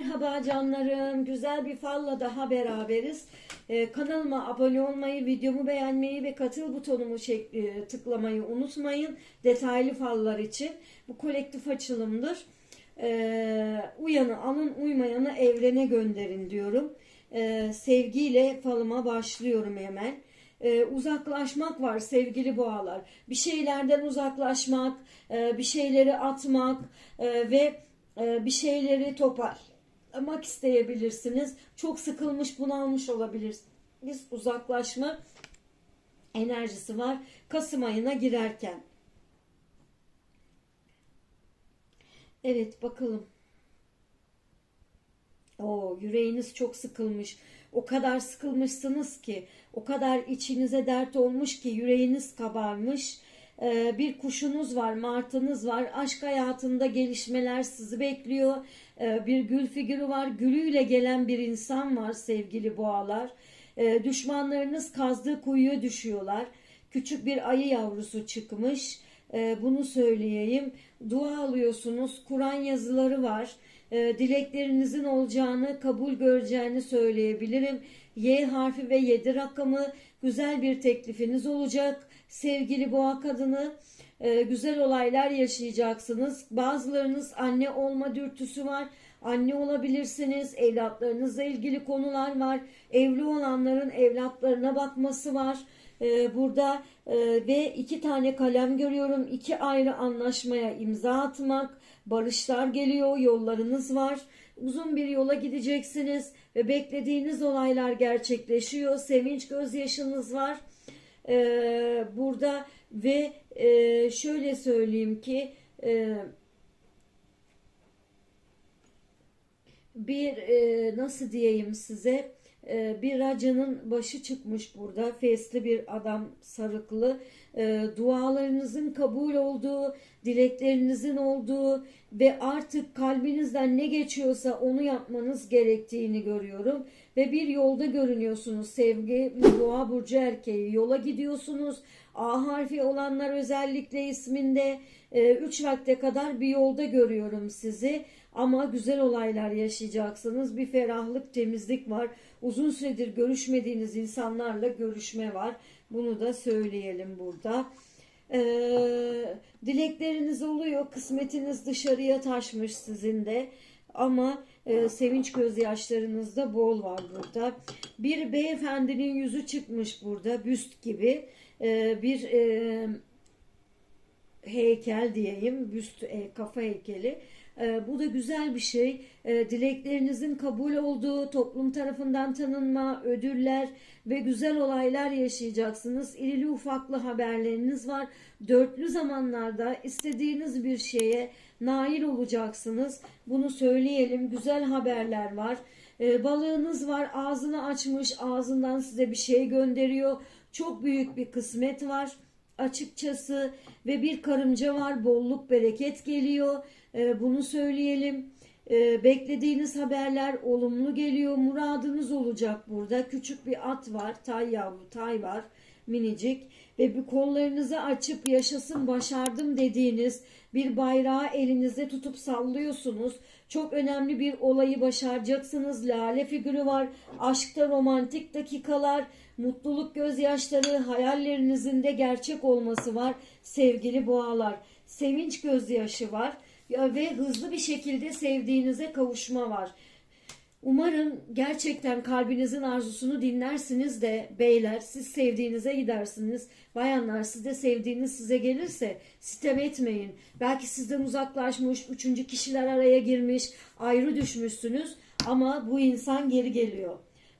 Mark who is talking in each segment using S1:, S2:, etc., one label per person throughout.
S1: Merhaba canlarım. Güzel bir falla daha beraberiz. Ee, kanalıma abone olmayı, videomu beğenmeyi ve katıl butonumu şek- e, tıklamayı unutmayın. Detaylı fallar için. Bu kolektif açılımdır. Ee, uyanı alın, uymayanı evrene gönderin diyorum. Ee, sevgiyle falıma başlıyorum hemen. Ee, uzaklaşmak var sevgili boğalar. Bir şeylerden uzaklaşmak, e, bir şeyleri atmak e, ve e, bir şeyleri toparlamak isteyebilirsiniz. Çok sıkılmış, bunalmış olabilirsiniz. Uzaklaşma enerjisi var Kasım ayına girerken. Evet bakalım. O yüreğiniz çok sıkılmış. O kadar sıkılmışsınız ki, o kadar içinize dert olmuş ki yüreğiniz kabarmış. Ee, bir kuşunuz var, martınız var. Aşk hayatında gelişmeler sizi bekliyor. Ee, bir gül figürü var. Gülüyle gelen bir insan var sevgili boğalar. Ee, düşmanlarınız kazdığı kuyuya düşüyorlar. Küçük bir ayı yavrusu çıkmış. Bunu söyleyeyim. Dua alıyorsunuz. Kur'an yazıları var. Dileklerinizin olacağını, kabul göreceğini söyleyebilirim. Y harfi ve 7 rakamı güzel bir teklifiniz olacak. Sevgili boğa kadını e, güzel olaylar yaşayacaksınız. Bazılarınız anne olma dürtüsü var. Anne olabilirsiniz. Evlatlarınızla ilgili konular var. Evli olanların evlatlarına bakması var. Ee, burada e, ve iki tane kalem görüyorum. İki ayrı anlaşmaya imza atmak. Barışlar geliyor. Yollarınız var. Uzun bir yola gideceksiniz ve beklediğiniz olaylar gerçekleşiyor. Sevinç gözyaşınız var. Ee, burada ve e, şöyle söyleyeyim ki e, bir e, nasıl diyeyim size bir racının başı çıkmış burada. Fesli bir adam sarıklı. E, dualarınızın kabul olduğu dileklerinizin olduğu ve artık kalbinizden ne geçiyorsa onu yapmanız gerektiğini görüyorum ve bir yolda görünüyorsunuz sevgi boğa burcu erkeği yola gidiyorsunuz A harfi olanlar özellikle isminde 3 vakte kadar bir yolda görüyorum sizi ama güzel olaylar yaşayacaksınız. Bir ferahlık, temizlik var. Uzun süredir görüşmediğiniz insanlarla görüşme var. Bunu da söyleyelim burada. Ee, dilekleriniz oluyor. Kısmetiniz dışarıya taşmış sizin de. Ama e, sevinç gözyaşlarınız da bol var burada. Bir beyefendinin yüzü çıkmış burada. Büst gibi. Ee, bir e, heykel diyeyim. Büst e, kafa heykeli. Ee, bu da güzel bir şey. Ee, dileklerinizin kabul olduğu, toplum tarafından tanınma, ödüller ve güzel olaylar yaşayacaksınız. İrili ufaklı haberleriniz var. Dörtlü zamanlarda istediğiniz bir şeye nail olacaksınız. Bunu söyleyelim. Güzel haberler var. Ee, balığınız var. Ağzını açmış. Ağzından size bir şey gönderiyor. Çok büyük bir kısmet var açıkçası ve bir karınca var bolluk bereket geliyor. Ee, bunu söyleyelim. Ee, beklediğiniz haberler olumlu geliyor. Muradınız olacak burada. Küçük bir at var tay yavru tay var minicik ve bir kollarınızı açıp yaşasın başardım dediğiniz bir bayrağı elinizde tutup sallıyorsunuz. Çok önemli bir olayı başaracaksınız. Lale figürü var. Aşkta romantik dakikalar, mutluluk gözyaşları, hayallerinizin de gerçek olması var. Sevgili boğalar, sevinç gözyaşı var ve hızlı bir şekilde sevdiğinize kavuşma var. Umarım gerçekten kalbinizin arzusunu dinlersiniz de beyler siz sevdiğinize gidersiniz. Bayanlar siz de sevdiğiniz size gelirse sitem etmeyin. Belki sizden uzaklaşmış, üçüncü kişiler araya girmiş, ayrı düşmüşsünüz ama bu insan geri geliyor.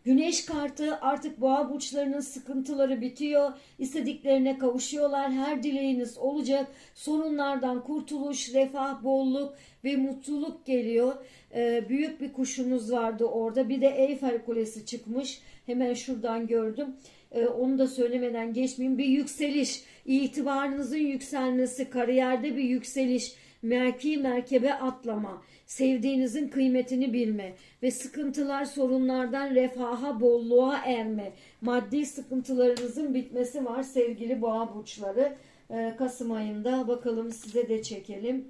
S1: Güneş kartı artık boğa burçlarının sıkıntıları bitiyor. İstediklerine kavuşuyorlar. Her dileğiniz olacak. Sorunlardan kurtuluş, refah, bolluk ve mutluluk geliyor. Ee, büyük bir kuşunuz vardı orada. Bir de Eyfel Kulesi çıkmış. Hemen şuradan gördüm. Ee, onu da söylemeden geçmeyeyim. Bir yükseliş, itibarınızın yükselmesi, kariyerde bir yükseliş, merki merkebe atlama, sevdiğinizin kıymetini bilme ve sıkıntılar, sorunlardan refaha, bolluğa erme, maddi sıkıntılarınızın bitmesi var sevgili boğa burçları. Ee, Kasım ayında bakalım size de çekelim.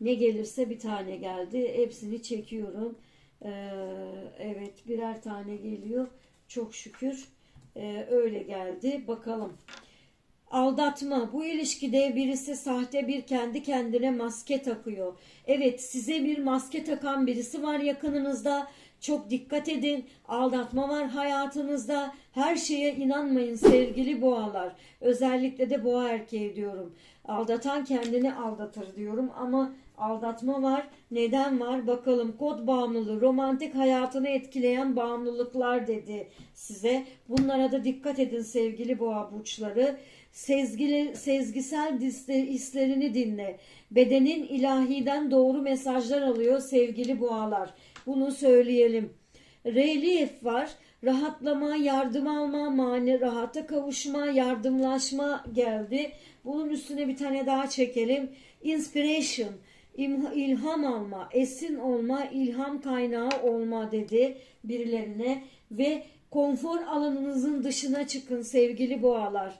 S1: Ne gelirse bir tane geldi. Hepsini çekiyorum. Ee, evet birer tane geliyor. Çok şükür ee, öyle geldi. Bakalım. Aldatma. Bu ilişkide birisi sahte bir kendi kendine maske takıyor. Evet size bir maske takan birisi var yakınınızda. Çok dikkat edin. Aldatma var hayatınızda. Her şeye inanmayın sevgili boğalar. Özellikle de boğa erkeği diyorum. Aldatan kendini aldatır diyorum ama aldatma var. Neden var? Bakalım kod bağımlılığı, romantik hayatını etkileyen bağımlılıklar dedi size. Bunlara da dikkat edin sevgili boğa burçları. Sezgili, sezgisel hislerini dinle. Bedenin ilahiden doğru mesajlar alıyor sevgili boğalar. Bunu söyleyelim. Relief var. Rahatlama, yardım alma, mani, rahata kavuşma, yardımlaşma geldi. Bunun üstüne bir tane daha çekelim. Inspiration, ilham alma, esin olma, ilham kaynağı olma dedi birilerine. Ve konfor alanınızın dışına çıkın sevgili boğalar.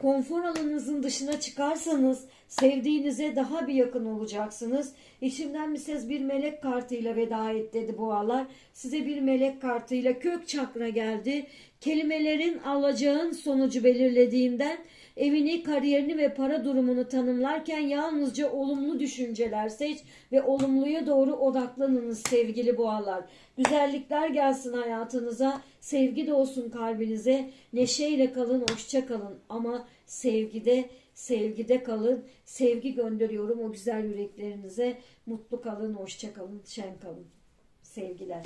S1: Konfor alanınızın dışına çıkarsanız sevdiğinize daha bir yakın olacaksınız. İçimden bir ses bir melek kartıyla veda et dedi boğalar. Size bir melek kartıyla kök çakra geldi. Kelimelerin alacağın sonucu belirlediğinden evini, kariyerini ve para durumunu tanımlarken yalnızca olumlu düşünceler seç ve olumluya doğru odaklanınız sevgili boğalar. Güzellikler gelsin hayatınıza, sevgi de olsun kalbinize, neşeyle kalın, hoşça kalın ama sevgide, sevgide kalın. Sevgi gönderiyorum o güzel yüreklerinize. Mutlu kalın, hoşça kalın, şen kalın. Sevgiler.